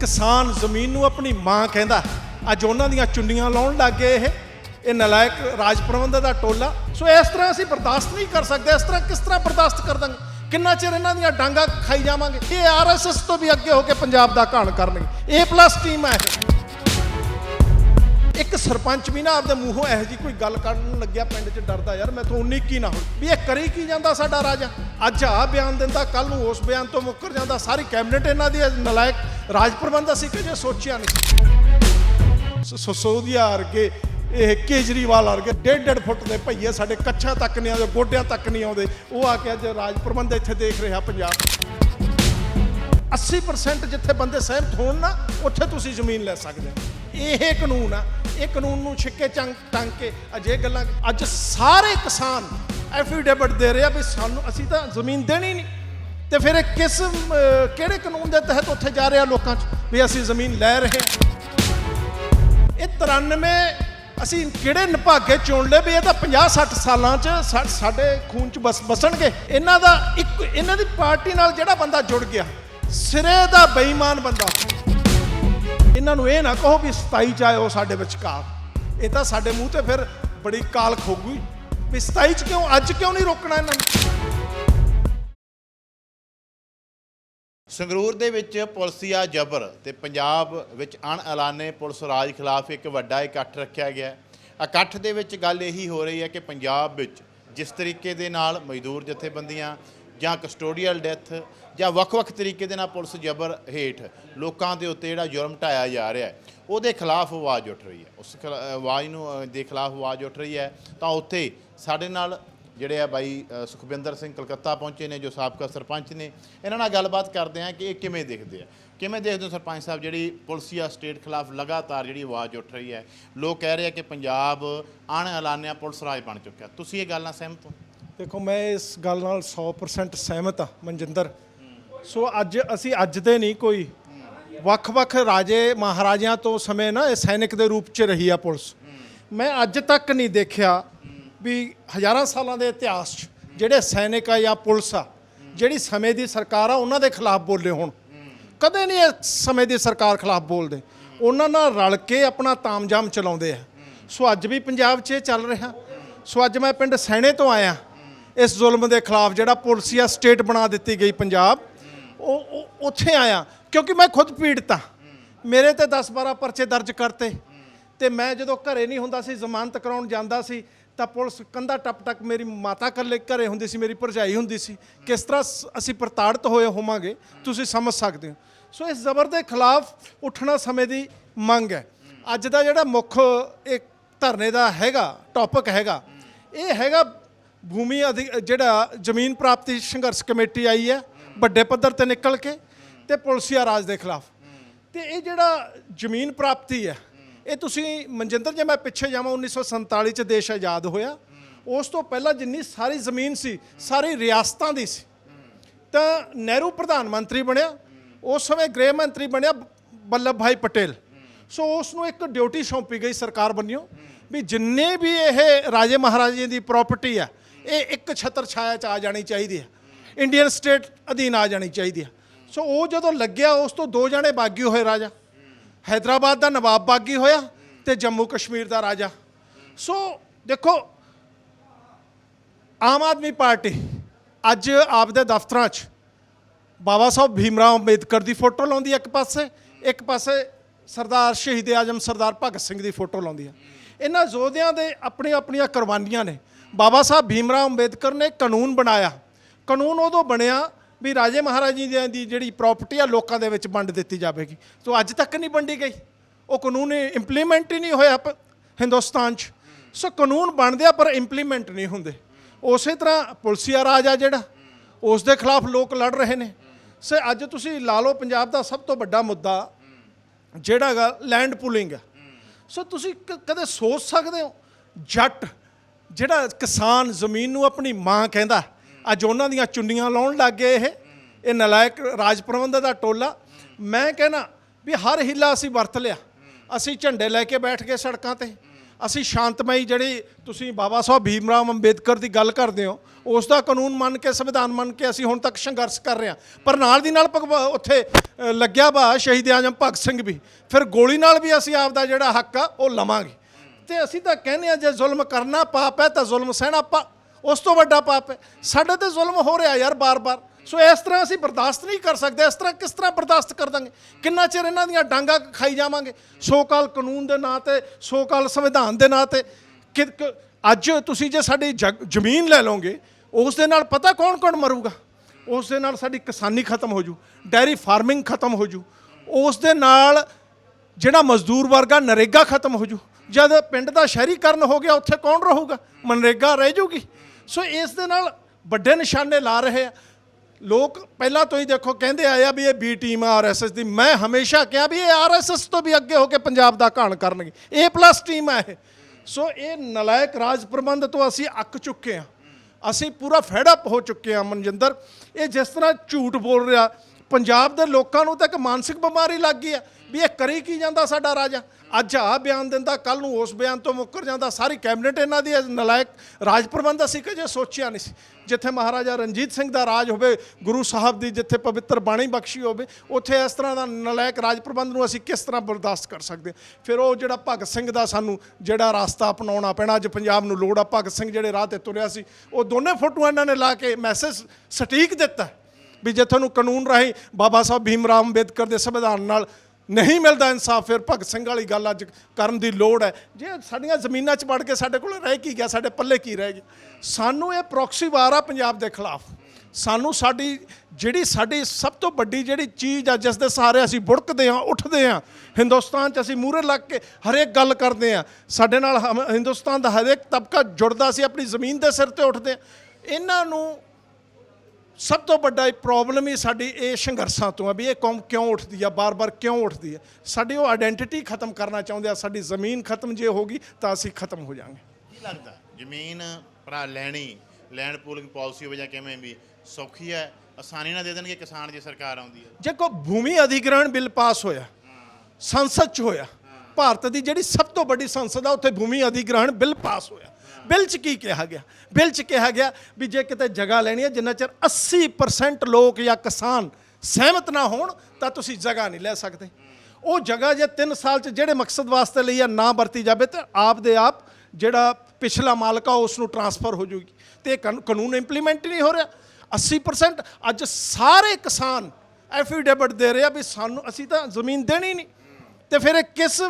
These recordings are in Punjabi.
ਕਿਸਾਨ ਜ਼ਮੀਨ ਨੂੰ ਆਪਣੀ ਮਾਂ ਕਹਿੰਦਾ ਅੱਜ ਉਹਨਾਂ ਦੀਆਂ ਚੁੰਨੀਆਂ ਲਾਉਣ ਲੱਗ ਗਏ ਇਹ। ਇਹ ਨਲਾਇਕ ਰਾਜ ਪ੍ਰਬੰਧ ਦਾ ਟੋਲਾ। ਸੋ ਇਸ ਤਰ੍ਹਾਂ ਅਸੀਂ ਬਰਦਾਸ਼ਤ ਨਹੀਂ ਕਰ ਸਕਦੇ। ਇਸ ਤਰ੍ਹਾਂ ਕਿਸ ਤਰ੍ਹਾਂ ਬਰਦਾਸ਼ਤ ਕਰ ਦਾਂਗੇ? ਕਿੰਨਾ ਚਿਰ ਇਹਨਾਂ ਦੀਆਂ ਡਾਂਗਾ ਖਾਈ ਜਾਵਾਂਗੇ? ਇਹ ਆਰਐਸਐਸ ਤੋਂ ਵੀ ਅੱਗੇ ਹੋ ਕੇ ਪੰਜਾਬ ਦਾ ਘਾਣ ਕਰਨਗੇ ਏ ਪਲੱਸ ਟੀਮ ਹੈ ਇਹ। ਇੱਕ ਸਰਪੰਚ ਵੀ ਨਾ ਆਪਦੇ ਮੂੰਹੋਂ ਇਹੋ ਜੀ ਕੋਈ ਗੱਲ ਕਰਨ ਲੱਗਿਆ ਪਿੰਡ 'ਚ ਡਰਦਾ ਯਾਰ, ਮੈਂ ਤੋਂ 19 ਕੀ ਨਾ ਹੋ ਵੀ ਇਹ ਕਰੀ ਕੀ ਜਾਂਦਾ ਸਾਡਾ ਰਾਜਾ? ਅੱਜ ਆ ਬਿਆਨ ਦਿੰਦਾ ਕੱਲ ਨੂੰ ਉਸ ਬਿਆਨ ਤੋਂ ਮੁੱਕਰ ਜਾਂਦਾ, ਸਾਰੀ ਕੈਬਨਿਟ ਇਹਨਾਂ ਦੀ ਨਲਾਇਕ ਰਾਜ ਪ੍ਰਬੰਧ ਅਸੀਂ ਕਦੇ ਸੋਚਿਆ ਨਹੀਂ ਸ- ਸਸੋਦੀਆ ਵਰਗੇ, ਇਹ ਕੇਜਰੀਵਾਲ ਵਰਗੇ ਡੇਢ ਡੇਢ ਫੁੱਟ ਦੇ ਭਈਏ ਸਾਡੇ ਕੱਛਾਂ ਤੱਕ ਨਹੀਂ ਆਉਂਦੇ, ਗੋਡਿਆਂ ਤੱਕ ਨਹੀਂ ਆਉਂਦੇ। ਉਹ ਆ ਕੇ ਅੱਜ ਰਾਜ ਪ੍ਰਬੰਧ ਇੱਥੇ ਦੇਖ ਰਿਹਾ ਪੰਜਾਬ। 80% ਜਿੱਥੇ ਬੰਦੇ ਸਹਿਮਤ ਹੋਣ ਨਾ, ਉੱਥੇ ਤੁਸੀਂ ਜ਼ਮੀਨ ਲੈ ਸਕਦੇ ਹੋ। ਇਹ ਕਾਨੂੰਨ ਆ ਇਹ ਕਾਨੂੰਨ ਨੂੰ ਛਿੱਕੇ ਚੰਗ ਟੰਗ ਕੇ ਅਜੇ ਗੱਲਾਂ ਅੱਜ ਸਾਰੇ ਕਿਸਾਨ ਐਫੀਡੇਵਿਟ ਦੇ ਰਹੇ ਆ ਵੀ ਸਾਨੂੰ ਅਸੀਂ ਤਾਂ ਜ਼ਮੀਨ ਦੇਣੀ ਨਹੀਂ। ਤੇ ਫਿਰ ਇਹ ਕਿਸ ਕਿਹੜੇ ਕਾਨੂੰਨ ਦੇ ਤਹਿਤ ਉੱਥੇ ਜਾ ਰਿਹਾ ਲੋਕਾਂ 'ਚ ਵੀ ਅਸੀਂ ਜ਼ਮੀਨ ਲੈ ਰਹੇ ਹਾਂ? ਇਹ 93 ਅਸੀਂ ਕਿਹੜੇ ਨਿਭਾਗੇ ਚੁਣ ਲਏ ਵੀ ਇਹ ਤਾਂ 50 60 ਸਾਲਾਂ 'ਚ ਸਾ- ਸਾਡੇ ਖੂਨ 'ਚ ਬਸ ਬਸਣਗੇ। ਇਹਨਾਂ ਦਾ ਇੱਕ ਇਹਨਾਂ ਦੀ ਪਾਰਟੀ ਨਾਲ ਜਿਹੜਾ ਬੰਦਾ ਜੁੜ ਗਿਆ, ਸਿਰੇ ਦਾ ਬੇਈਮਾਨ ਬੰਦਾ। ਇਹਨਾਂ ਨੂੰ ਇਹ ਨਾ ਕਹੋ ਵੀ 27 ਚ ਆਇਓ ਸਾਡੇ ਵਿਚਕਾਰ। ਇਹ ਤਾਂ ਸਾਡੇ ਮੂੰਹ ਤੇ ਫਿਰ ਬੜੀ ਕਾਲ ਖੋਗੂ ਵੀ 27 ਚ ਕਿਉਂ, ਅੱਜ ਕਿਉਂ ਨਹੀਂ ਰੋਕਣਾ ਇਹਨਾਂ ਨੂੰ? ਸੰਗਰੂਰ ਦੇ ਵਿੱਚ ਪੁਲਸੀਆ ਜਬਰ ਤੇ ਪੰਜਾਬ ਵਿੱਚ ਅਣਐਲਾਨੇ ਪੁਲਿਸ ਰਾਜ ਖਿਲਾਫ ਇੱਕ ਵੱਡਾ ਇਕੱਠ ਰੱਖਿਆ ਗਿਆ ਇਕੱਠ ਦੇ ਵਿੱਚ ਗੱਲ ਇਹੀ ਹੋ ਰਹੀ ਹੈ ਕਿ ਪੰਜਾਬ ਵਿੱਚ ਜਿਸ ਤਰੀਕੇ ਦੇ ਨਾਲ ਮਜ਼ਦੂਰ ਜਥੇਬੰਦੀਆਂ ਜਾਂ ਕਸਟੋਡੀਅਲ ਡੈਥ ਜਾਂ ਵੱਖ-ਵੱਖ ਤਰੀਕੇ ਦੇ ਨਾਲ ਪੁਲਿਸ ਜਬਰ ਹੇਠ ਲੋਕਾਂ ਦੇ ਉੱਤੇ ਜਿਹੜਾ ਜੁਰਮ ਢਾਇਆ ਜਾ ਰਿਹਾ ਹੈ, ਉਹਦੇ ਖਿਲਾਫ ਆਵਾਜ਼ ਉੱਠ ਰਹੀ ਹੈ। ਉਸ ਖਿਲਾ- ਆਵਾਜ਼ ਨੂੰ ਦੇ ਖਿਲਾਫ ਆਵਾਜ਼ ਉੱਠ ਰਹੀ ਹੈ, ਤਾਂ ਉੱਥੇ ਸਾਡੇ ਨਾਲ ਜਿਹੜੇ ਆ ਬਾਈ ਸੁਖਵਿੰਦਰ ਸਿੰਘ ਕਲਕੱਤਾ ਪਹੁੰਚੇ ਨੇ, ਜੋ ਸਾਬਕਾ ਸਰਪੰਚ ਨੇ, ਇਹਨਾਂ ਨਾਲ ਗੱਲਬਾਤ ਕਰਦੇ ਆ ਕਿ ਇਹ ਕਿਵੇਂ ਦੇਖਦੇ ਆ। ਕਿਵੇਂ ਦੇਖਦੇ ਹੋ ਸਰਪੰਚ ਸਾਹਿਬ, ਜਿਹੜੀ ਪੁਲਸੀਆ ਸਟੇਟ ਖਿਲਾਫ ਲਗਾਤਾਰ ਜਿਹੜੀ ਆਵਾਜ਼ ਉੱਠ ਰਹੀ ਹੈ, ਲੋਕ ਕਹਿ ਰਹੇ ਆ ਕਿ ਪੰਜਾਬ ਅਣਐਲਾਨਿਆ ਪੁਲਿਸ ਰਾਜ ਬਣ ਚੁੱਕਿਆ। ਤੁਸੀਂ ਇਹ ਗੱਲ ਨਾਲ ਸਹਿਮਤ ਹੋ? ਦੇਖੋ, ਮੈਂ ਇਸ ਗੱਲ ਨਾਲ 100% ਸਹਿਮਤ ਹਾਂ, ਮਨਜਿੰਦਰ। ਸੋ ਅੱਜ ਅਸੀਂ ਅੱਜ ਦੇ ਨਹੀਂ, ਕੋਈ ਵੱਖ-ਵੱਖ ਰਾਜੇ ਮਹਾਰਾਜਿਆਂ ਤੋਂ ਸਮੇਂ ਨਾ ਇਹ ਸੈਨਿਕ ਦੇ ਰੂਪ 'ਚ ਰਹੀ ਆ ਪੁਲਿਸ। ਮੈਂ ਅੱਜ ਤੱਕ ਨਹੀਂ ਦੇਖਿਆ ਵੀ ਹਜ਼ਾਰਾਂ ਸਾਲਾਂ ਦੇ ਇਤਿਹਾਸ 'ਚ ਜਿਹੜੇ ਸੈਨਿਕ ਆ ਜਾਂ ਪੁਲਿਸ ਆ, ਜਿਹੜੀ ਸਮੇਂ ਦੀ ਸਰਕਾਰ ਆ, ਉਹਨਾਂ ਦੇ ਖਿਲਾਫ ਬੋਲੇ ਹੋਣ। ਕਦੇ ਨਹੀਂ ਇਹ ਸਮੇਂ ਦੀ ਸਰਕਾਰ ਖਿਲਾਫ ਬੋਲਦੇ। ਉਹਨਾਂ ਨਾਲ ਰਲ ਕੇ ਆਪਣਾ ਤਾਮਜਾਮ ਚਲਾਉਂਦੇ ਆ। ਸੋ ਅੱਜ ਵੀ ਪੰਜਾਬ 'ਚ ਇਹ ਚੱਲ ਰਿਹਾ। ਸੋ ਅੱਜ ਮੈਂ ਪਿੰਡ ਸੈਣੇ ਤੋਂ ਆਇਆ। ਇਸ ਜ਼ੁਲਮ ਦੇ ਖਿਲਾਫ ਜਿਹੜਾ ਪੁਲਸੀਆ ਸਟੇਟ ਬਣਾ ਦਿੱਤੀ ਗਈ ਪੰਜਾਬ। ਉਹ ਉੱਥੇ ਆਇਆ, ਕਿਉਂਕਿ ਮੈਂ ਖੁਦ ਪੀੜਤ ਪੀੜਤਾ ਮੇਰੇ ਤੇ 10 12 ਪਰਚੇ ਦਰਜ ਕਰਤੇ। ਤੇ ਮੈਂ ਜਦੋਂ ਘਰੇ ਨਹੀਂ ਹੁੰਦਾ ਸੀ, ਜ਼ਮਾਨਤ ਕਰਾਉਣ ਜਾਂਦਾ ਸੀ, ਤਾਂ ਪੁਲਿਸ ਕੰਧਾ ਟੱਪ ਟੱਕ ਮੇਰੀ ਮਾਤਾ ਕੱਲੇ ਘਰੇ ਹੁੰਦੀ ਸੀ, ਮੇਰੀ ਭਰਜਾਈ ਹੁੰਦੀ ਸੀ। ਕਿਸ ਤਰ੍ਹਾਂ ਅਸੀਂ ਪ੍ਰਤਾੜਿਤ ਹੋਏ ਹੋਵਾਂਗੇ, ਤੁਸੀਂ ਸਮਝ ਸਕਦੇ ਹੋ। ਸੋ ਇਸ ਜ਼ਬਰ ਦੇ ਖਿਲਾਫ ਉੱਠਣਾ ਸਮੇਂ ਦੀ ਮੰਗ ਹੈ। ਅੱਜ ਦਾ ਜਿਹੜਾ ਮੁੱਖ ਇੱਕ ਧਰਨੇ ਦਾ ਹੈਗਾ ਟੌਪਿਕ ਹੈਗਾ, ਇਹ ਹੈਗਾ ਭੂਮੀ ਅਧਿ- ਜਿਹੜਾ ਜ਼ਮੀਨ ਪ੍ਰਾਪਤੀ ਸੰਘਰਸ਼ ਕਮੇਟੀ ਆਈ ਹੈ। ਵੱਡੇ ਪੱਧਰ ਤੇ ਨਿਕਲ ਕੇ ਤੇ ਪੁਲਸੀਆ ਰਾਜ ਦੇ ਖਿਲਾਫ। ਤੇ ਇਹ ਜਿਹੜਾ ਜ਼ਮੀਨ ਪ੍ਰਾਪਤੀ ਹੈ, ਇਹ ਤੁਸੀਂ ਮਨਜਿੰਦਰ, ਜੇ ਮੈਂ ਪਿੱਛੇ ਜਾਵਾਂ 1947 ਚ ਦੇਸ਼ ਆਜ਼ਾਦ ਹੋਇਆ। ਉਸ ਤੋਂ ਪਹਿਲਾਂ ਜਿੰਨੀ ਸਾਰੀ ਜ਼ਮੀਨ ਸੀ, ਸਾਰੀ ਰਿਆਸਤਾਂ ਦੀ ਸੀ। ਤਾਂ ਨਹਿਰੂ ਪ੍ਰਧਾਨ ਮੰਤਰੀ ਬਣਿਆ, ਉਸ ਸਮੇਂ ਗ੍ਰਹਿ ਮੰਤਰੀ ਬਣਿਆ ਬੱਲਭ ਭਾਈ ਪਟੇਲ। ਸੋ ਉਸ ਨੂੰ ਇੱਕ ਡਿਊਟੀ ਸੌਂਪੀ ਗਈ ਸਰਕਾਰ ਵੱਲੋਂ ਵੀ ਜਿੰਨੇ ਵੀ ਇਹ ਰਾਜੇ ਮਹਾਰਾਜੇ ਦੀ ਪ੍ਰਾਪਰਟੀ ਆ ਇਹ ਇੱਕ ਛਤਰ ਛਾਇਆ ਚ ਆ ਜਾਣੀ ਚਾਹੀਦੀ ਹੈ। ਇੰਡੀਅਨ ਸਟੇਟ ਅਧੀਨ ਆ ਜਾਣੀ ਚਾਹੀਦੀ ਹੈ ਸੋ ਉਹ ਜਦੋਂ ਲੱਗਿਆ, ਉਸ ਤੋਂ ਦੋ ਜਣੇ ਬਾਗੀ ਹੋਏ ਰਾਜਾ। ਹੈਦਰਾਬਾਦ ਦਾ ਨਵਾਬ ਬਾਗੀ ਹੋਇਆ ਤੇ ਜੰਮੂ ਕਸ਼ਮੀਰ ਦਾ ਰਾਜਾ। ਸੋ ਦੇਖੋ, ਆਮ ਆਦਮੀ ਪਾਰਟੀ ਅੱਜ ਆਪਦੇ ਦਫ਼ਤਰਾਂ 'ਚ ਬਾਬਾ ਸਾਹਿਬ ਭੀਮਰਾਓ ਅੰਬੇਦਕਰ ਦੀ ਫੋਟੋ ਲਾਉਂਦੀ ਹੈ ਇੱਕ ਪਾਸੇ ਇੱਕ ਪਾਸੇ ਸਰਦਾਰ ਸ਼ਹੀਦ ਆਜਮ ਸਰਦਾਰ ਭਗਤ ਸਿੰਘ ਦੀ ਫੋਟੋ ਲਾਉਂਦੀ ਹੈ ਇਹਨਾਂ ਯੋਧਿਆਂ ਦੇ ਆਪਣੀਆਂ ਆਪਣੀਆਂ ਕੁਰਬਾਨੀਆਂ ਨੇ। ਬਾਬਾ ਸਾਹਿਬ ਭੀਮਰਾਓ ਅੰਬੇਦਕਰ ਨੇ ਕਾਨੂੰਨ ਬਣਾਇਆ। ਕਾਨੂੰਨ ਉਦੋਂ ਬਣਿਆ ਵੀ ਰਾਜੇ ਮਹਾਰਾਜਿਆਂ ਦੀ ਜਿਹੜੀ ਪ੍ਰਾਪਰਟੀ ਆ ਲੋਕਾਂ ਦੇ ਵਿੱਚ ਵੰਡ ਦਿੱਤੀ ਜਾਵੇਗੀ। ਸੋ ਅੱਜ ਤੱਕ ਨਹੀਂ ਵੰਡੀ ਗਈ। ਉਹ ਕਾਨੂੰਨ ਇੰਪਲੀਮੈਂਟ ਹੀ ਨਹੀਂ ਹੋਇਆ ਹਿੰਦੁਸਤਾਨ 'ਚ। ਸੋ ਕਾਨੂੰਨ ਬਣਦੇ ਆ ਪਰ ਇੰਪਲੀਮੈਂਟ ਨਹੀਂ ਹੁੰਦੇ। ਉਸੇ ਤਰ੍ਹਾਂ ਪੁਲਸੀਆ ਰਾਜ ਆ ਜਿਹੜਾ। ਉਸ ਦੇ ਖਿਲਾਫ ਲੋਕ ਲੜ ਰਹੇ ਨੇ। ਸੋ ਅੱਜ ਤੁਸੀਂ ਲਾ ਲਓ ਪੰਜਾਬ ਦਾ ਸਭ ਤੋਂ ਵੱਡਾ ਮੁੱਦਾ, ਜਿਹੜਾ ਹੈਗਾ ਲੈਂਡ ਪੂਲਿੰਗ ਹੈ ਸੋ ਤੁਸੀਂ ਕ- ਕਦੇ ਸੋਚ ਸਕਦੇ ਹੋ? ਜੱਟ, ਜਿਹੜਾ ਕਿਸਾਨ ਜ਼ਮੀਨ ਨੂੰ ਆਪਣੀ ਮਾਂ ਕਹਿੰਦਾ ਅੱਜ ਉਹਨਾਂ ਦੀਆਂ ਚੁੰਨੀਆਂ ਲਾਉਣ ਲੱਗ ਗਏ ਇਹ। ਇਹ ਨਲਾਇਕ ਰਾਜ ਪ੍ਰਬੰਧ ਦਾ ਟੋਲਾ। ਮੈਂ ਕਹਿਣਾ ਵੀ ਹਰ ਹਿੱਲਾ ਅਸੀਂ ਵਰਤ ਲਿਆ। ਅਸੀਂ ਝੰਡੇ ਲੈ ਕੇ ਬੈਠ ਗਏ ਸੜਕਾਂ ਤੇ। ਅਸੀਂ ਸ਼ਾਂਤਮਈ ਜਿਹੜੀ ਤੁਸੀਂ ਬਾਬਾ ਸਾਹਿਬ ਭੀਮ ਰਾਓ ਅੰਬੇਦਕਰ ਦੀ ਗੱਲ ਕਰਦੇ ਹੋ, ਉਸ ਦਾ ਕਾਨੂੰਨ ਮੰਨ ਕੇ, ਸੰਵਿਧਾਨ ਮੰਨ ਕੇ ਅਸੀਂ ਹੁਣ ਤੱਕ ਸੰਘਰਸ਼ ਕਰ ਰਹੇ ਹਾਂ। ਪਰ ਨਾਲ ਦੀ ਨਾਲ ਭਗਵਾ- ਉੱਥੇ ਲੱਗਿਆ ਵਾ ਸ਼ਹੀਦ ਆਜਮ ਭਗਤ ਸਿੰਘ ਵੀ। ਫਿਰ ਗੋਲੀ ਨਾਲ ਵੀ ਅਸੀਂ ਆਪ ਦਾ ਜਿਹੜਾ ਹੱਕ ਆ, ਉਹ ਲਵਾਂਗੇ। ਤੇ ਅਸੀਂ ਤਾਂ ਕਹਿੰਦੇ ਆ ਜੇ ਜ਼ੁਲਮ ਕਰਨਾ ਪਾਪ ਹੈ ਤਾਂ ਜ਼ੁਲਮ ਸਹਿਣਾ ਪਾ ਉਸ ਤੋਂ ਵੱਡਾ ਪਾਪ ਹੈ। ਸਾਡੇ ਤੇ ਜ਼ੁਲਮ ਹੋ ਰਿਹਾ ਯਾਰ ਬਾਰ-ਬਾਰ। ਸੋ ਇਸ ਤਰ੍ਹਾਂ ਅਸੀਂ ਬਰਦਾਸ਼ਤ ਨਹੀਂ ਕਰ ਸਕਦੇ। ਇਸ ਤਰ੍ਹਾਂ ਕਿਸ ਤਰ੍ਹਾਂ ਬਰਦਾਸ਼ਤ ਕਰ ਦਾਂਗੇ? ਕਿੰਨਾ ਚਿਰ ਇਹਨਾਂ ਦੀਆਂ ਡਾਂਗਾ ਖਾਈ ਜਾਵਾਂਗੇ? ਸੋਕਾਲ ਕਾਨੂੰਨ ਦੇ ਨਾਂ ਤੇ, ਸੋਕਾਲ ਸੰਵਿਧਾਨ ਦੇ ਨਾਂ ਤੇ। ਕਿ ਅੱਜ ਤੁਸੀਂ ਜੇ ਸਾਡੀ ਜਗ- ਜ਼ਮੀਨ ਲੈ ਲਓਗੇ, ਉਸ ਦੇ ਨਾਲ ਪਤਾ ਕੌਣ-ਕੌਣ ਮਰੂਗਾ? ਉਸ ਦੇ ਨਾਲ ਸਾਡੀ ਕਿਸਾਨੀ ਖਤਮ ਹੋ ਜੂ, ਡੈਰੀ ਫਾਰਮਿੰਗ ਖਤਮ ਹੋ ਜੂ। ਉਸ ਦੇ ਨਾਲ ਜਿਹੜਾ ਮਜ਼ਦੂਰ ਵਰਗਾ ਨਰੇਗਾ ਖਤਮ ਹੋ ਜੂ। ਜਦ ਪਿੰਡ ਦਾ ਸ਼ਹਿਰੀਕਰਨ ਹੋ ਗਿਆ, ਉੱਥੇ ਕੌਣ ਰਹੂਗਾ? ਮਨਰੇਗਾ ਰਹਿ ਜੂਗੀ। ਸੋ ਇਸ ਦੇ ਨਾਲ ਵੱਡੇ ਨਿਸ਼ਾਨੇ ਲਾ ਰਹੇ ਆ। ਲੋਕ ਪਹਿਲਾਂ ਤੋਂ ਹੀ ਦੇਖੋ, ਕਹਿੰਦੇ ਆਏ ਆ ਵੀ ਇਹ ਬੀ ਟੀਮ ਆ ਆਰਐਸਐਸ ਦੀ। ਮੈਂ ਹਮੇਸ਼ਾ ਕਿਹਾ ਵੀ ਇਹ ਆਰਐਸਐਸ ਤੋਂ ਵੀ ਅੱਗੇ ਹੋ ਕੇ ਪੰਜਾਬ ਦਾ ਘਾਣ ਕਰਨਗੇ। ਏ ਪਲੱਸ ਟੀਮ ਹੈ ਇਹ। ਸੋ ਇਹ ਨਲਾਇਕ ਰਾਜ ਪ੍ਰਬੰਧ ਤੋਂ ਅਸੀਂ ਅੱਕ ਚੁੱਕੇ ਆ। ਅਸੀਂ ਪੂਰਾ ਫੈਡ ਅਪ ਹੋ ਚੁੱਕੇ ਆ ਮਨਜਿੰਦਰ। ਇਹ ਜਿਸ ਤਰ੍ਹਾਂ ਝੂਠ ਬੋਲ ਰਿਹਾ, ਪੰਜਾਬ ਦੇ ਲੋਕਾਂ ਨੂੰ ਤਾਂ ਇੱਕ ਮਾਨਸਿਕ ਬਿਮਾਰੀ ਲੱਗ ਗਈ ਆ। ਵੀ ਇਹ ਕਰੀ ਕੀ ਜਾਂਦਾ ਸਾਡਾ ਰਾਜਾ? ਅੱਜ ਆ ਬਿਆਨ ਦਿੰਦਾ ਕੱਲ ਨੂੰ ਉਸ ਬਿਆਨ ਤੋਂ ਮੁੱਕਰ ਜਾਂਦਾ। ਸਾਰੀ ਕੈਬਨਿਟ ਇਹਨਾਂ ਦੀ ਨਲਾਇਕ ਰਾਜ ਪ੍ਰਬੰਧ ਅਸੀਂ ਕਦੇ ਸੋਚਿਆ ਨਹੀਂ ਸੀ। ਜਿੱਥੇ ਮਹਾਰਾਜਾ ਰਣਜੀਤ ਸਿੰਘ ਦਾ ਰਾਜ ਹੋਵੇ, ਗੁਰੂ ਸਾਹਿਬ ਦੀ ਜਿੱਥੇ ਪਵਿੱਤਰ ਬਾਣੀ ਬਖਸ਼ੀ ਹੋਵੇ, ਉੱਥੇ ਇਸ ਤਰ੍ਹਾਂ ਦਾ ਨਲਾਇਕ ਰਾਜ ਪ੍ਰਬੰਧ ਨੂੰ ਅਸੀਂ ਕਿਸ ਤਰ੍ਹਾਂ ਬਰਦਾਸ਼ਤ ਕਰ ਸਕਦੇ ਫਿਰ ਉਹ ਜਿਹੜਾ ਭਗਤ ਸਿੰਘ ਦਾ ਸਾਨੂੰ ਜਿਹੜਾ ਰਸਤਾ ਅਪਣਾਉਣਾ ਪੈਣਾ, ਅੱਜ ਪੰਜਾਬ ਨੂੰ ਲੋੜ ਆ, ਭਗਤ ਸਿੰਘ ਜਿਹੜੇ ਰਾਹ ਤੇ ਤੁਰਿਆ ਸੀ, ਉਹ ਦੋਨੇ ਫੋਟੋਆਂ ਇਹਨਾਂ ਨੇ ਲਾ ਕੇ ਮੈਸੇਜ ਸਟੀਕ ਦਿੱਤਾ ਵੀ ਜੇ ਤੁਹਾਨੂੰ ਕਾਨੂੰਨ ਰਾਹੀਂ ਬਾਬਾ ਸਾਹਿਬ ਭੀਮ ਰਾਓ ਅੰਬੇਦਕਰ ਦੇ ਸੰਵਿਧਾਨ ਨਾਲ ਨਹੀਂ ਮਿਲਦਾ ਇਨਸਾਫ, ਫਿਰ ਭਗਤ ਸਿੰਘ ਵਾਲੀ ਗੱਲ ਅੱਜ ਕਰਨ ਦੀ ਲੋੜ ਹੈ। ਜੇ ਸਾਡੀਆਂ ਜ਼ਮੀਨਾਂ 'ਚ ਵੜ ਕੇ ਸਾਡੇ ਕੋਲ ਰਹਿ ਕੀ ਗਿਆ, ਸਾਡੇ ਪੱਲੇ ਕੀ ਰਹਿ ਗਿਆ? ਸਾਨੂੰ ਇਹ ਪ੍ਰੋਕਸੀ ਵਾਰ ਆ ਪੰਜਾਬ ਦੇ ਖਿਲਾਫ। ਸਾਨੂੰ ਸਾਡੀ, ਜਿਹੜੀ ਸਾਡੀ ਸਭ ਤੋਂ ਵੱਡੀ ਜਿਹੜੀ ਚੀਜ਼ ਆ, ਜਿਸ ਦੇ ਸਹਾਰੇ ਅਸੀਂ ਬੁੜਕਦੇ ਹਾਂ, ਉੱਠਦੇ ਹਾਂ, ਹਿੰਦੁਸਤਾਨ 'ਚ ਅਸੀਂ ਮੂਹਰੇ ਲੱਗ ਕੇ ਹਰੇਕ ਗੱਲ ਕਰਦੇ ਹਾਂ। ਸਾਡੇ ਨਾਲ ਹਮ- ਹਿੰਦੁਸਤਾਨ ਦਾ ਹਰੇਕ ਤਬਕਾ ਜੁੜਦਾ ਸੀ, ਆਪਣੀ ਜ਼ਮੀਨ ਦੇ ਸਿਰ ਤੇ ਉੱਠਦੇ ਹਾਂ। ਇਹਨਾਂ ਨੂੰ ਸਭ ਤੋਂ ਵੱਡਾ ਇਹ ਪ੍ਰੋਬਲਮ ਹੀ ਸਾਡੀ ਇਹ ਸੰਘਰਸ਼ਾਂ ਤੋਂ ਆ ਵੀ ਇਹ ਕੌਮ ਕਿਉਂ ਉੱਠਦੀ ਆ ਬਾਰ-ਬਾਰ ਕਿਉਂ ਉੱਠਦੀ ਆ? ਸਾਡੀ ਉਹ ਆਇਡੈਂਟੀਟੀ ਖਤਮ ਕਰਨਾ ਚਾਹੁੰਦੇ ਆ ਸਾਡੀ ਜ਼ਮੀਨ ਖਤਮ ਜੇ ਹੋਗੀ ਤਾਂ ਅਸੀਂ ਖਤਮ ਹੋ ਜਾਾਂਗੇ ਕੀ ਲੱਗਦਾ? ਜ਼ਮੀਨ ਭਰਾ ਲੈਣੀ ਲੈਂਡ ਪੂਲਿੰਗ ਪਾਲਿਸੀ ਹੋਵੇ ਜਾਂ ਕਿਵੇਂ ਵੀ ਸੌਖੀ ਹੈ ਆਸਾਨੀ ਨਾਲ ਦੇ ਦੇਣਗੇ ਕਿਸਾਨ ਜੇ ਸਰਕਾਰ ਆਉਂਦੀ ਹੈ ਜੇ ਕੋ ਭੂਮੀ ਅਧਿਗ੍ਰਹਣ ਬਿੱਲ ਪਾਸ ਹੋਇਆ ਸੰਸਦ ਚ ਹੋਇਆ। ਭਾਰਤ ਦੀ ਜਿਹੜੀ ਸਭ ਤੋਂ ਵੱਡੀ ਸੰਸਦ ਆ ਉੱਥੇ ਭੂਮੀ ਅਧਿਗ੍ਰਹਣ ਬਿੱਲ ਪਾਸ ਹੋਇਆ। ਬਿੱਲ ਚ ਕੀ ਕਿਹਾ ਗਿਆ? ਬਿੱਲ ਚ ਕਿਹਾ ਗਿਆ ਵੀ ਜੇ ਕਿਤੇ ਜਗ੍ਹਾ ਲੈਣੀ ਹੈ, ਜਿੰਨਾ ਚਿਰ 80% ਲੋਕ ਜਾਂ ਕਿਸਾਨ ਸਹਿਮਤ ਨਾ ਹੋਣ, ਤਾਂ ਤੁਸੀਂ ਜਗ੍ਹਾ ਨਹੀਂ ਲੈ ਸਕਦੇ। ਉਹ ਜਗ੍ਹਾ ਜੇ 3 ਸਾਲ ਚ ਜਿਹੜੇ ਮਕਸਦ ਵਾਸਤੇ ਲਈ ਆ ਨਾ ਵਰਤੀ ਜਾਵੇ, ਤਾਂ ਆਪ ਦੇ ਆਪ ਜਿਹੜਾ ਪਿਛਲਾ ਮਾਲਕ ਆ ਉਸ ਨੂੰ ਟਰਾਂਸਫਰ ਹੋ ਜਾਊਗੀ ਤੇ ਇਹ ਕਾਨ- ਕਾਨੂੰਨ ਇੰਪਲੀਮੈਂਟ ਹੀ ਨਹੀਂ ਹੋ ਰਿਹਾ। 80% ਅੱਜ ਸਾਰੇ ਕਿਸਾਨ ਐਫੀਡੇਵਿਟ ਦੇ ਰਹੇ ਆ ਵੀ ਸਾਨੂੰ, ਅਸੀਂ ਤਾਂ ਜ਼ਮੀਨ ਦੇਣੀ ਨਹੀਂ। ਤੇ ਫਿਰ ਇਹ ਕਿਸ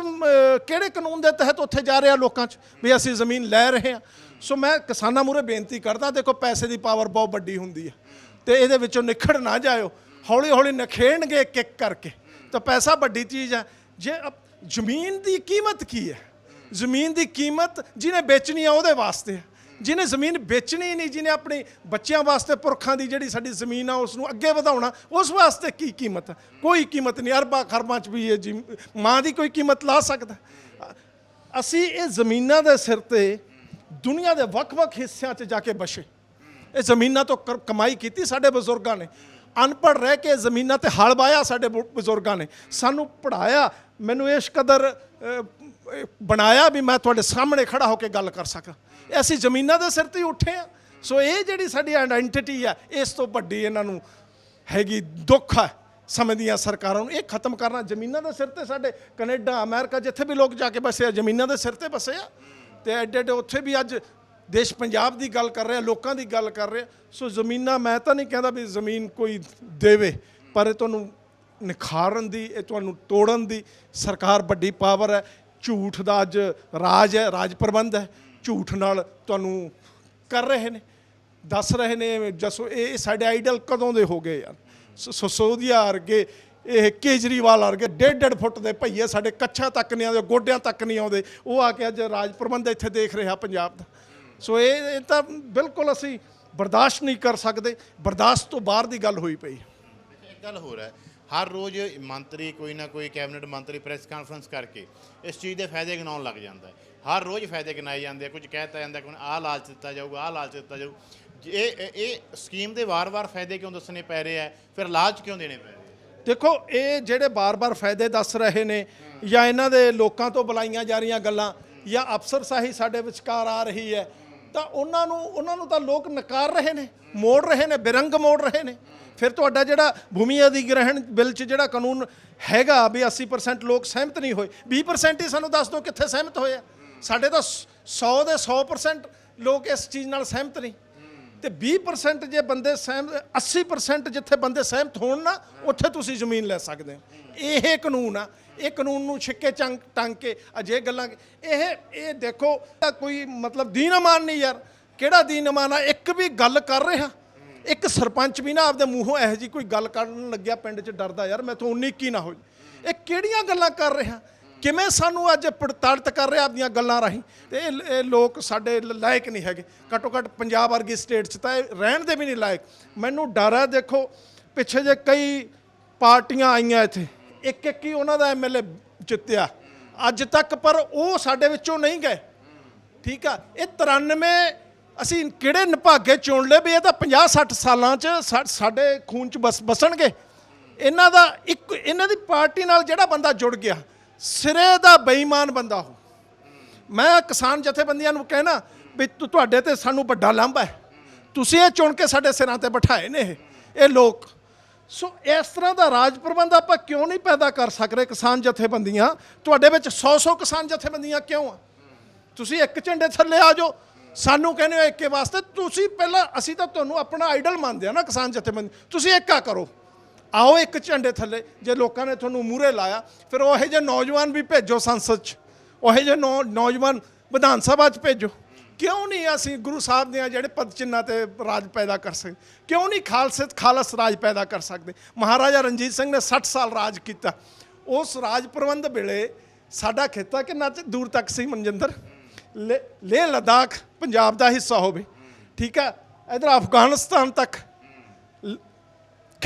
ਕਿਹੜੇ ਕਾਨੂੰਨ ਦੇ ਤਹਿਤ ਉੱਥੇ ਜਾ ਰਿਹਾ ਲੋਕਾਂ 'ਚ? ਵੀ ਅਸੀਂ ਜ਼ਮੀਨ ਲੈ ਰਹੇ ਹਾਂ। ਸੋ ਮੈਂ ਕਿਸਾਨਾਂ ਮੂਰੇ ਬੇਨਤੀ ਕਰਦਾ, ਦੇਖੋ ਪੈਸੇ ਦੀ ਪਾਵਰ ਬਹੁਤ ਵੱਡੀ ਹੁੰਦੀ ਹੈ। ਤੇ ਇਹਦੇ ਵਿੱਚੋਂ ਨਿਖੜ ਨਾ ਜਾਇਓ। ਹੌਲੀ ਹੌਲੀ ਨਖੇੜਨਗੇ ਇੱਕ ਇੱਕ ਕਰਕੇ। ਤਾਂ ਪੈਸਾ ਵੱਡੀ ਚੀਜ਼ ਹੈ। ਜੇ ਜ਼ਮੀਨ ਦੀ ਕੀਮਤ ਕੀ ਹੈ? ਜ਼ਮੀਨ ਦੀ ਕੀਮਤ ਜਿਹਨੇ ਵੇਚਣੀ ਆ ਉਹਦੇ ਵਾਸਤੇ ਹੈ। ਜਿਹਨੇ ਜ਼ਮੀਨ ਵੇਚਣੀ ਨਹੀਂ, ਜਿਹਨੇ ਆਪਣੇ ਬੱਚਿਆਂ ਵਾਸਤੇ, ਪੁਰਖਾਂ ਦੀ ਜਿਹੜੀ ਸਾਡੀ ਜ਼ਮੀਨ ਆ ਉਸ ਨੂੰ ਅੱਗੇ ਵਧਾਉਣਾ, ਉਸ ਵਾਸਤੇ ਕੀ ਕੀਮਤ ਹੈ ਕੋਈ ਕੀਮਤ ਨਹੀਂ। ਅਰਬਾਂ ਖਰਬਾਂ ਚ ਵੀ ਇਹ ਜੀ, ਮਾਂ ਦੀ ਕੋਈ ਕੀਮਤ ਲਾ ਸਕਦਾ। ਅਸੀਂ ਇਹ ਜ਼ਮੀਨਾਂ ਦੇ ਸਿਰ ਤੇ ਦੁਨੀਆ ਦੇ ਵੱਖ-ਵੱਖ ਹਿੱਸਿਆਂ 'ਚ ਜਾ ਕੇ ਬਸੇ। ਇਹ ਜ਼ਮੀਨਾਂ ਤੋਂ ਕਰ- ਕਮਾਈ ਕੀਤੀ ਸਾਡੇ ਬਜ਼ੁਰਗਾਂ ਨੇ। ਅਨਪੜ੍ਹ ਰਹਿ ਕੇ ਜ਼ਮੀਨਾਂ ਤੇ ਹਲ ਵਾਇਆ ਸਾਡੇ ਬ- ਬਜ਼ੁਰਗਾਂ ਨੇ। ਸਾਨੂੰ ਪੜਾਇਆ ਮੈਨੂੰ ਇਸ ਕਦਰ ਬਣਾਇਆ ਵੀ ਮੈਂ ਤੁਹਾਡੇ ਸਾਹਮਣੇ ਖੜਾ ਹੋ ਕੇ ਗੱਲ ਕਰ ਸਕਾਂ। ਅਸੀਂ ਜ਼ਮੀਨਾਂ ਦੇ ਸਿਰ ਤੇ ਹੀ ਉੱਠੇ ਆ ਸੋ ਇਹ ਜਿਹੜੀ ਸਾਡੀ ਆਇਡੈਂਟੀਟੀ ਆ, ਇਸ ਤੋਂ ਵੱਡੀ ਇਹਨਾਂ ਨੂੰ ਹੈਗੀ ਦੁੱਖ ਹੈ ਸਮਝਦੀਆਂ ਸਰਕਾਰਾਂ ਨੂੰ। ਇਹ ਖਤਮ ਕਰਨਾ, ਜ਼ਮੀਨਾਂ ਦੇ ਸਿਰ ਤੇ ਸਾਡੇ ਕੈਨੇਡਾ, ਅਮਰੀਕਾ ਜਿੱਥੇ ਵੀ ਲੋਕ ਜਾ ਕੇ ਬਸੇ ਆ, ਜ਼ਮੀਨਾਂ ਦੇ ਸਿਰ ਤੇ ਬਸੇ ਆ। ਤੇ ਐਡੇ ਐਡੇ ਉੱਥੇ ਵੀ ਅੱਜ ਦੇਸ਼ ਪੰਜਾਬ ਦੀ ਗੱਲ ਕਰ ਰਹੇ ਆ ਲੋਕਾਂ ਦੀ ਗੱਲ ਕਰ ਰਹੇ। ਸੋ ਜ਼ਮੀਨਾਂ, ਮੈਂ ਤਾਂ ਨਹੀਂ ਕਹਿੰਦਾ ਵੀ ਜ਼ਮੀਨ ਕੋਈ ਦੇਵੇ, ਪਰ ਇਹ ਤੁਹਾਨੂੰ ਨਿਖਾਰਨ ਦੀ, ਇਹ ਤੁਹਾਨੂੰ ਤੋੜਨ ਦੀ ਸਰਕਾਰ ਵੱਡੀ ਪਾਵਰ ਹੈ। ਝੂਠ ਦਾ ਅੱਜ ਰਾਜ ਹੈ, ਰਾਜ ਪ੍ਰਬੰਧ ਹੈ। ਝੂਠ ਨਾਲ ਤੁਹਾਨੂੰ ਕਰ ਰਹੇ ਨੇ, ਦੱਸ ਰਹੇ ਨੇ ਜਸੋ ਇਹ ਸਾਡੇ ਆਈਡਲ ਕਦੋਂ ਦੇ ਹੋ ਗਏ ਯਾਰ? ਸਸੋਦੀਆ ਵਰਗੇ, ਇਹ ਕੇਜਰੀਵਾਲ ਵਰਗੇ ਡੇਢ ਡੇਢ ਫੁੱਟ ਦੇ ਭਈਏ ਸਾਡੇ ਕੱਛਾਂ ਤੱਕ ਨਹੀਂ ਆਉਂਦੇ, ਗੋਡਿਆਂ ਤੱਕ ਨਹੀਂ ਆਉਂਦੇ। ਉਹ ਆ ਕੇ ਅੱਜ ਰਾਜ ਪ੍ਰਬੰਧ ਇੱਥੇ ਦੇਖ ਰਿਹਾ ਪੰਜਾਬ ਦਾ। ਸੋ ਇਹ ਇਹ ਤਾਂ ਬਿਲਕੁਲ ਅਸੀਂ ਬਰਦਾਸ਼ਤ ਨਹੀਂ ਕਰ ਸਕਦੇ, ਬਰਦਾਸ਼ਤ ਤੋਂ ਬਾਹਰ ਦੀ ਗੱਲ ਹੋਈ ਪਈ। ਇੱਕ ਗੱਲ ਹੋਰ ਹੈ ਹਰ ਰੋਜ਼ ਮੰਤਰੀ ਕੋਈ ਨਾ ਕੋਈ ਕੈਬਨਿਟ ਮੰਤਰੀ ਪ੍ਰੈਸ ਕਾਨਫਰੰਸ ਕਰਕੇ ਇਸ ਚੀਜ਼ ਦੇ ਫਾਇਦੇ ਗਿਣਾਉਣ ਲੱਗ ਜਾਂਦਾ ਹੈ। ਹਰ ਰੋਜ਼ ਫਾਇਦੇ ਗਿਣਾਏ ਜਾਂਦੇ ਆ, ਕੁਝ ਕਹਿਤਾ ਜਾਂਦਾ ਕਿ ਆਹ ਲਾਲਚ ਦਿੱਤਾ ਜਾਊਗਾ, ਆਹ ਲਾਲਚ ਦਿੱਤਾ ਜਾਊ। ਜੇ ਇਹ, ਇਹ- ਸਕੀਮ ਦੇ ਵਾਰ-ਵਾਰ ਫਾਇਦੇ ਕਿਉਂ ਦੱਸਣੇ ਪੈ ਰਹੇ ਆ? ਫਿਰ ਲਾਲਚ ਕਿਉਂ ਦੇਣੇ ਪੈ ਰਹੇ ਦੇਖੋ, ਇਹ ਜਿਹੜੇ ਬਾਰ-ਬਾਰ ਫਾਇਦੇ ਦੱਸ ਰਹੇ ਨੇ ਜਾਂ ਇਹਨਾਂ ਦੇ ਲੋਕਾਂ ਤੋਂ ਬੁਲਾਈਆਂ ਜਾ ਰਹੀਆਂ ਗੱਲਾਂ ਜਾਂ ਅਫਸਰਸ਼ਾਹੀ ਸਾਡੇ ਵਿਚਕਾਰ ਆ ਰਹੀ ਹੈ ਤਾਂ ਉਹਨਾਂ ਨੂੰ ਉਹਨਾਂ ਨੂੰ ਤਾਂ ਲੋਕ ਨਕਾਰ ਰਹੇ ਨੇ, ਮੋੜ ਰਹੇ ਨੇ, ਬਿਰੰਗ ਮੋੜ ਰਹੇ ਨੇ। ਫਿਰ ਤੁਹਾਡਾ ਜਿਹੜਾ ਭੂਮੀ ਅਧਿਗ੍ਰਹਿਣ ਬਿੱਲ 'ਚ ਜਿਹੜਾ ਕਾਨੂੰਨ ਹੈਗਾ ਵੀ 80% ਲੋਕ ਸਹਿਮਤ ਨਹੀਂ ਹੋਏ 20% ਹੀ ਸਾਨੂੰ ਦੱਸ ਦਿਓ ਕਿੱਥੇ ਸਹਿਮਤ ਹੋਏ ਆ। ਸਾਡੇ ਤਾਂ 100 ਦੇ 100% ਲੋਕ ਇਸ ਚੀਜ਼ ਨਾਲ ਸਹਿਮਤ ਨਹੀਂ। ਤੇ 20% ਜੇ ਬੰਦੇ ਸਹਿਮਤ 80% ਜਿੱਥੇ ਬੰਦੇ ਸਹਿਮਤ ਹੋਣ ਨਾ, ਉੱਥੇ ਤੁਸੀਂ ਜ਼ਮੀਨ ਲੈ ਸਕਦੇ ਹੋ। ਇਹ ਕਾਨੂੰਨ ਆ। ਇਹ ਕਾਨੂੰਨ ਨੂੰ ਛਿੱਕੇ ਚੰਗ, ਟੰਗ ਕੇ ਅਜੇ ਗੱਲਾਂ ਇਹ ਇਹ ਦੇਖੋ, ਤਾਂ ਕੋਈ ਮਤਲਬ ਦੀਨ ਅਮਾਨ ਨਹੀਂ ਯਾਰ। ਕਿਹੜਾ ਦੀਨ ਅਮਾਨ ਆ? ਇੱਕ ਵੀ ਗੱਲ ਕਰ ਰਿਹਾ। ਇੱਕ ਸਰਪੰਚ ਵੀ ਨਾ ਆਪਦੇ ਮੂੰਹੋਂ ਇਹੋ ਜੀ ਕੋਈ ਗੱਲ ਕਰਨ ਲੱਗਿਆ ਪਿੰਡ 'ਚ ਡਰਦਾ ਯਾਰ ਮੈਥੋਂ 19 ਕੀ ਨਾ ਹੋ ਇਹ ਕਿਹੜੀਆਂ ਗੱਲਾਂ ਕਰ ਰਿਹਾ? ਕਿਵੇਂ ਸਾਨੂੰ ਅੱਜ ਪੜਤਾੜਤ ਕਰ ਰਿਹਾ ਆਪਦੀਆਂ ਗੱਲਾਂ ਰਾਹੀਂ? ਤੇ ਇਹ ਇਹ ਲੋਕ ਸਾਡੇ ਲ- ਲਾਇਕ ਨਹੀਂ ਹੈਗੇ। ਘੱਟੋ ਘੱਟ ਪੰਜਾਬ ਵਰਗੀ ਸਟੇਟ 'ਚ ਤਾਂ ਇਹ ਰਹਿਣ ਦੇ ਵੀ ਨਹੀਂ ਲਾਇਕ। ਮੈਨੂੰ ਡਰ ਹੈ, ਦੇਖੋ, ਪਿੱਛੇ ਜੇ ਕਈ ਪਾਰਟੀਆਂ ਆਈਆਂ ਇੱਥੇ ਇੱਕ ਇੱਕ ਹੀ ਉਹਨਾਂ ਦਾ ਐਮਐਲਏ ਜਿੱਤਿਆ। ਅੱਜ ਤੱਕ ਪਰ ਉਹ ਸਾਡੇ ਵਿੱਚੋਂ ਨਹੀਂ ਗਏ। ਠੀਕ ਆ? ਇਹ 93 ਅਸੀਂ ਕਿਹੜੇ ਨਿਭਾਗੇ ਚੁਣ ਲਏ ਵੀ ਇਹ ਤਾਂ 50 60 ਸਾਲਾਂ ਚ ਸਾ- ਸਾਡੇ ਖੂਨ ਚ ਬਸ, ਬਸਣਗੇ। ਇਹਨਾਂ ਦਾ ਇੱਕ, ਇਹਨਾਂ ਦੀ ਪਾਰਟੀ ਨਾਲ ਜਿਹੜਾ ਬੰਦਾ ਜੁੜ ਗਿਆ ਸਿਰੇ ਦਾ ਬੇਈਮਾਨ ਬੰਦਾ ਹੋ। ਮੈਂ ਕਿਸਾਨ ਜਥੇਬੰਦੀਆਂ ਨੂੰ ਕਹਿਣਾ ਵੀ ਤੁ- ਤੁਹਾਡੇ ਤੇ ਸਾਨੂੰ ਵੱਡਾ ਲਾਂਭਾ ਹੈ। ਤੁਸੀਂ ਇਹ ਚੁਣ ਕੇ ਸਾਡੇ ਸਿਰਾਂ ਤੇ ਬਿਠਾਏ ਨੇ ਇਹ। ਇਹ ਲੋਕ। ਸੋ ਇਸ ਤਰ੍ਹਾਂ ਦਾ ਰਾਜ ਪ੍ਰਬੰਧ ਆਪਾਂ ਕਿਉਂ ਨਹੀਂ ਪੈਦਾ ਕਰ ਸਕ ਰਹੇ ਕਿਸਾਨ ਜਥੇਬੰਦੀਆਂ? ਤੁਹਾਡੇ ਵਿੱਚ 100-100 ਕਿਸਾਨ ਜਥੇਬੰਦੀਆਂ ਕਿਉਂ ਆ? ਤੁਸੀਂ ਇੱਕ ਝੰਡੇ ਥੱਲੇ ਆ ਜਾਓ। ਸਾਨੂੰ ਕਹਿੰਦੇ ਹੋ ਇੱਕੇ ਵਾਸਤੇ। ਤੁਸੀਂ ਪਹਿਲਾਂ, ਅਸੀਂ ਤਾਂ ਤੁਹਾਨੂੰ ਆਪਣਾ ਆਈਡਲ ਮੰਨਦੇ ਆ ਨਾ ਕਿਸਾਨ ਜਥੇਬੰਦੀ। ਤੁਸੀਂ ਏਕਾ ਕਰੋ। ਆਓ ਇੱਕ ਝੰਡੇ ਥੱਲੇ, ਜੇ ਲੋਕਾਂ ਨੇ ਤੁਹਾਨੂੰ ਮੂਹਰੇ ਲਾਇਆ, ਫਿਰ ਉਹੇ ਜਿਹੇ ਨੌਜਵਾਨ ਵੀ ਭੇਜੋ ਸੰਸਦ 'ਚ। ਉਹ ਜਿਹੇ ਨੌ- ਨੌਜਵਾਨ ਵਿਧਾਨ ਸਭਾ 'ਚ ਭੇਜੋ। ਕਿਉਂ ਨਹੀਂ ਅਸੀਂ ਗੁਰੂ ਸਾਹਿਬ ਦੇ ਜਿਹੜੇ ਪਦ ਚਿੰਨਾਂ ਤੇ ਰਾਜ ਪੈਦਾ ਕਰ ਸਕਦੇ? ਕਿਉਂ ਨਹੀਂ ਖਾਲਸੇ, ਖਾਲਸ ਰਾਜ ਪੈਦਾ ਕਰ ਸਕਦੇ? ਮਹਾਰਾਜਾ ਰਣਜੀਤ ਸਿੰਘ ਨੇ 60 ਸਾਲ ਰਾਜ ਕੀਤਾ। ਉਸ ਰਾਜ ਪ੍ਰਬੰਧ ਵੇਲੇ ਸਾਡਾ ਖੇਤਾ ਕਿੰਨਾ ਚ- ਦੂਰ ਤੱਕ ਸੀ ਮਨਜਿੰਦਰ? ਲੇ ਲੇਹ ਲਦਾਖ ਪੰਜਾਬ ਦਾ ਹਿੱਸਾ ਹੋਵੇ। ਠੀਕ ਹੈ ਇਧਰ ਅਫਗਾਨਿਸਤਾਨ ਤੱਕ।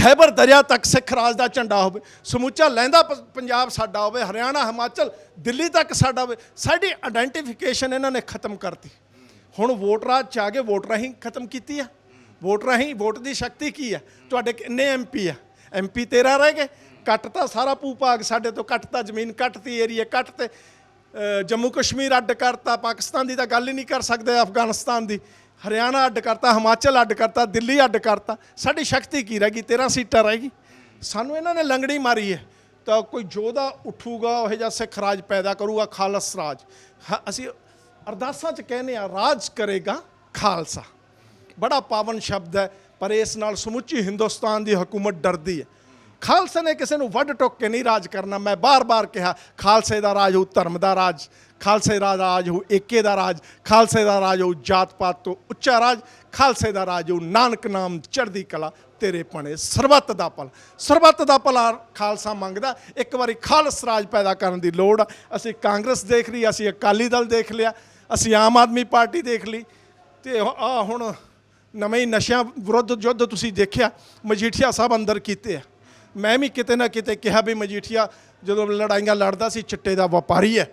ਖੈਬਰ ਦਰਿਆ ਤੱਕ ਸਿੱਖ ਰਾਜ ਦਾ ਝੰਡਾ ਹੋਵੇ, ਸਮੁੱਚਾ ਲਹਿੰਦਾ ਪ- ਪੰਜਾਬ ਸਾਡਾ ਹੋਵੇ, ਹਰਿਆਣਾ, ਹਿਮਾਚਲ, ਦਿੱਲੀ ਤੱਕ ਸਾਡਾ ਹੋਵੇ, ਸਾਡੀ ਆਇਡੈਂਟੀਫਿਕੇਸ਼ਨ ਇਹਨਾਂ ਨੇ ਖਤਮ ਕਰਤੀ। ਹੁਣ ਵੋਟ ਰਾਜ ਚ ਆ ਕੇ ਵੋਟ ਰਾਹੀਂ ਖਤਮ ਕੀਤੀ ਆ। ਵੋਟ ਰਾਹੀਂ ਵੋਟ ਦੀ ਸ਼ਕਤੀ ਕੀ ਆ? ਤੁਹਾਡੇ ਕਿੰਨੇ ਐਮਪੀ ਆ? ਐਮਪੀ 13 ਰਹਿ ਗਏ। ਕੱਟ ਕੱਟਤਾ ਸਾਰਾ ਭੂ-ਭਾਗ ਸਾਡੇ ਤੋਂ, ਕੱਟ ਕੱਟਤਾ ਜ਼ਮੀਨ, ਕੱਟ ਤੀ ਏਰੀਆ ਕੱਟ ਤੇ ਜੰਮੂ ਕਸ਼ਮੀਰ ਅੱਡ ਕਰਤਾ, ਪਾਕਿਸਤਾਨ ਦੀ ਤਾਂ ਗੱਲ ਹੀ ਨਹੀਂ ਕਰ ਸਕਦੇ, ਅਫਗਾਨਿਸਤਾਨ ਦੀ। ਹਰਿਆਣਾ ਅੱਡ ਕਰਤਾ, ਹਿਮਾਚਲ ਅੱਡ ਕਰਤਾ, ਦਿੱਲੀ ਅੱਡ ਕਰਤਾ। ਸਾਡੀ ਸ਼ਕਤੀ ਕੀ ਰਹਿ ਗਈ? 13 ਸੀਟਾਂ ਰਹਿ ਗਈ। ਸਾਨੂੰ ਇਹਨਾਂ ਨੇ ਲੰਗੜੀ ਮਾਰੀ ਹੈ। ਤਾਂ ਕੋਈ ਯੋਧਾ ਉੱਠੂਗਾ, ਉਹ ਜਿਹਾ ਸਿੱਖ ਰਾਜ ਪੈਦਾ ਕਰੂਗਾ, ਖਾਲਸ ਰਾਜ। ਹ- ਅਸੀਂ ਅਰਦਾਸਾਂ 'ਚ ਕਹਿੰਦੇ ਆ ਰਾਜ ਕਰੇਗਾ ਖਾਲਸਾ। ਬੜਾ ਪਾਵਨ ਸ਼ਬਦ ਹੈ, ਪਰ ਇਸ ਨਾਲ ਸਮੁੱਚੀ ਹਿੰਦੁਸਤਾਨ ਦੀ ਹਕੂਮਤ ਡਰਦੀ ਹੈ। ਖਾਲਸਾ ਨੇ ਕਿਸੇ ਨੂੰ ਵੱਢ ਟੁੱਕ ਕੇ ਨਹੀਂ ਰਾਜ ਕਰਨਾ। ਮੈਂ ਬਾਰ-ਬਾਰ ਕਿਹਾ, ਖਾਲਸੇ ਦਾ ਰਾਜ, ਉਹ ਧਰਮ ਦਾ ਰਾਜ। ਖਾਲਸੇ ਦਾ ਰਾਜ ਹੋ ਏਕੇ ਦਾ ਰਾਜ, ਖਾਲਸੇ ਦਾ ਰਾਜ ਹੋ ਜਾਤ ਪਾਤ ਤੋਂ ਉੱਚਾ ਰਾਜ, ਖਾਲਸੇ ਦਾ ਰਾਜ ਹੋਊ, ਨਾਨਕ ਨਾਮ ਚੜ੍ਹਦੀ ਕਲਾ, ਤੇਰੇ ਪਣੇ ਸਰਬੱਤ ਦਾ ਭਲਾ ਸਰਬੱਤ ਦਾ ਭਲਾ ਖਾਲਸਾ ਮੰਗਦਾ, ਇੱਕ ਵਾਰੀ ਖਾਲਸ ਰਾਜ ਪੈਦਾ ਕਰਨ ਦੀ ਲੋੜ ਆ। ਅਸੀਂ ਕਾਂਗਰਸ ਦੇਖ ਲਈ, ਅਸੀਂ ਅਕਾਲੀ ਦਲ ਦੇਖ ਲਿਆ, ਅਸੀਂ ਆਮ ਆਦਮੀ ਪਾਰਟੀ ਦੇਖ ਲਈ। ਤੇ ਆ ਹੁਣ ਨਵੇਂ ਹੀ ਨਸ਼ਿਆਂ ਵਿਰੁੱਧ ਯੁੱਧ ਤੁਸੀਂ ਦੇਖਿਆ, ਮਜੀਠੀਆ ਸਾਹਿਬ ਅੰਦਰ ਕੀਤੇ ਆ। ਮੈਂ ਵੀ ਕਿਤੇ ਨਾ ਕਿਤੇ ਕਿਹਾ ਵੀ ਮਜੀਠੀਆ ਜਦੋਂ ਲੜਾਈਆਂ ਲੜਦਾ ਸੀ, ਚਿੱਟੇ ਦਾ ਵਪਾਰੀ ਹੈ।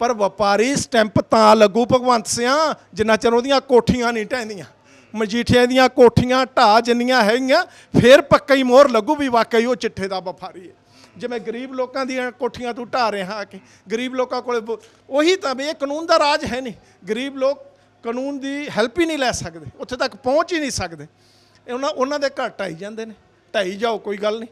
ਪਰ ਵਪਾਰੀ ਸਟੈਂਪ ਤਾਂ ਲੱਗੂ ਭਗਵੰਤ ਸਿਆ, ਜਿੰਨਾ ਚਿਰ ਉਹਦੀਆਂ ਕੋਠੀਆਂ ਨਹੀਂ ਢਹਿੰਦੀਆਂ ਮਜੀਠੀਆਂ ਦੀਆਂ ਕੋਠੀਆਂ ਢਾਹ ਜਿੰਨੀਆਂ ਹੈਗੀਆਂ, ਫੇਰ ਪੱਕਾ ਹੀ ਮੋਹਰ ਲੱਗੂ ਵੀ ਵਾਕਈ ਉਹ ਚਿੱਠੇ ਦਾ ਵਪਾਰੀ ਹੈ। ਜਿਵੇਂ ਗਰੀਬ ਲੋਕਾਂ ਦੀਆਂ ਕੋਠੀਆਂ ਤੂੰ ਢਾਹ ਰਿਹਾ ਆ ਕੇ, ਗਰੀਬ ਲੋਕਾਂ ਕੋਲ ਉਹੀ ਤਾਂ ਵੀ ਇਹ ਕਾਨੂੰਨ ਦਾ ਰਾਜ ਹੈ ਨਹੀਂ। ਗਰੀਬ ਲੋਕ ਕਾਨੂੰਨ ਦੀ ਹੈਲਪ ਹੀ ਨਹੀਂ ਲੈ ਸਕਦੇ, ਉੱਥੇ ਤੱਕ ਪਹੁੰਚ ਹੀ ਨਹੀਂ ਸਕਦੇ। ਉਹਨਾਂ ਉਹਨਾਂ ਦੇ ਘਰ ਢਾਈ ਜਾਂਦੇ ਨੇ। ਢਾਈ ਜਾਓ, ਕੋਈ ਗੱਲ ਨਹੀਂ।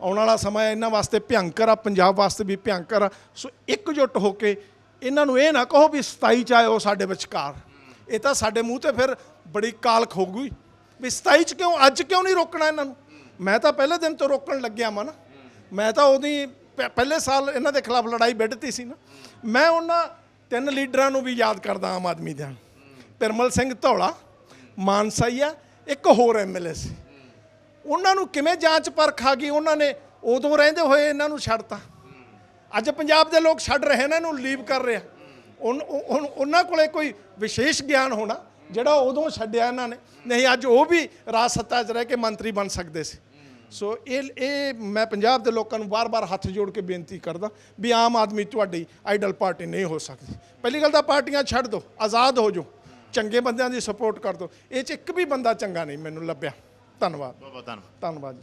ਆਉਣ ਵਾਲਾ ਸਮਾਂ ਇਹਨਾਂ ਵਾਸਤੇ ਭਿਅੰਕਰ ਆ, ਪੰਜਾਬ ਵਾਸਤੇ ਵੀ ਭਿਅੰਕਰ ਆ। ਸੋ ਇਕਜੁੱਟ ਹੋ ਕੇ ਇਹਨਾਂ ਨੂੰ ਇਹ ਨਾ ਕਹੋ ਵੀ 27 ਚ ਆਇਓ ਸਾਡੇ ਵਿਚਕਾਰ। ਇਹ ਤਾਂ ਸਾਡੇ ਮੂੰਹ ਤੇ ਫਿਰ ਬੜੀ ਕਾਲਖ ਹੋ ਗਈ ਵੀ 27 ਚ ਕਿਉਂ, ਅੱਜ ਕਿਉਂ ਨਹੀਂ ਰੋਕਣਾ ਇਹਨਾਂ ਨੂੰ? ਮੈਂ ਤਾਂ ਪਹਿਲੇ ਦਿਨ ਤੋਂ ਰੋਕਣ ਲੱਗਿਆ ਮਾ ਨਾ। ਮੈਂ ਤਾਂ ਉਹਦੀ ਪ- ਪਹਿਲੇ ਸਾਲ ਇਹਨਾਂ ਦੇ ਖਿਲਾਫ ਲੜਾਈ ਵਿੱਢਤੀ ਸੀ ਨਾ। ਮੈਂ ਉਹਨਾਂ ਤਿੰਨ ਲੀਡਰਾਂ ਨੂੰ ਵੀ ਯਾਦ ਕਰਦਾ ਆਮ ਆਦਮੀ ਦੇ ਪਿਰਮਲ ਸਿੰਘ ਧੌਲਾ ਮਾਨਸਾਈਆ ਇੱਕ ਹੋਰ ਐਮਐਲਏ ਸੀ। ਉਹਨਾਂ ਨੂੰ ਕਿਵੇਂ ਜਾਂਚ ਪਰਖ ਆ ਗਈ? ਉਹਨਾਂ ਨੇ ਉਦੋਂ ਰਹਿੰਦੇ ਹੋਏ ਇਹਨਾਂ ਨੂੰ ਛੱਡਤਾ। ਅੱਜ ਪੰਜਾਬ ਦੇ ਲੋਕ ਛੱਡ ਰਹੇ ਨੇ, ਇਹਨੂੰ ਲੀਵ ਕਰ ਰਿਹਾ ਉਨ- ਉਨ- ਉਹਨਾਂ ਕੋਲੇ ਕੋਈ ਵਿਸ਼ੇਸ਼ ਗਿਆਨ ਹੋਣਾ, ਜਿਹੜਾ ਉਦੋਂ ਛੱਡਿਆ ਇਹਨਾਂ ਨੇ। ਨਹੀਂ, ਅੱਜ ਉਹ ਵੀ ਰਾਜ ਸੱਤਾ 'ਚ ਰਹਿ ਕੇ ਮੰਤਰੀ ਬਣ ਸਕਦੇ ਸੀ। ਸੋ ਇਹ ਇਹ ਮੈਂ ਪੰਜਾਬ ਦੇ ਲੋਕਾਂ ਨੂੰ ਬਾਰ-ਬਾਰ ਹੱਥ ਜੋੜ ਕੇ ਬੇਨਤੀ ਕਰਦਾ ਵੀ ਆਮ ਆਦਮੀ ਤੁਹਾਡੀ ਆਈਡਲ ਪਾਰਟੀ ਨਹੀਂ ਹੋ ਸਕਦੀ। ਪਹਿਲੀ ਗੱਲ ਤਾਂ ਪਾਰਟੀਆਂ ਛੱਡ ਦਿਓ ਆਜ਼ਾਦ ਹੋ ਜਾਓ। ਚੰਗੇ ਬੰਦਿਆਂ ਦੀ ਸਪੋਰਟ ਕਰ ਦਿਓ ਇਹ 'ਚ ਇੱਕ ਵੀ ਬੰਦਾ ਚੰਗਾ ਨਹੀਂ ਮੈਨੂੰ ਲੱਭਿਆ। ਧੰਨਵਾਦ। ਬਹੁਤ ਬਹੁਤ ਧੰਨਵਾਦ। ਧੰਨਵਾਦ ਜੀ।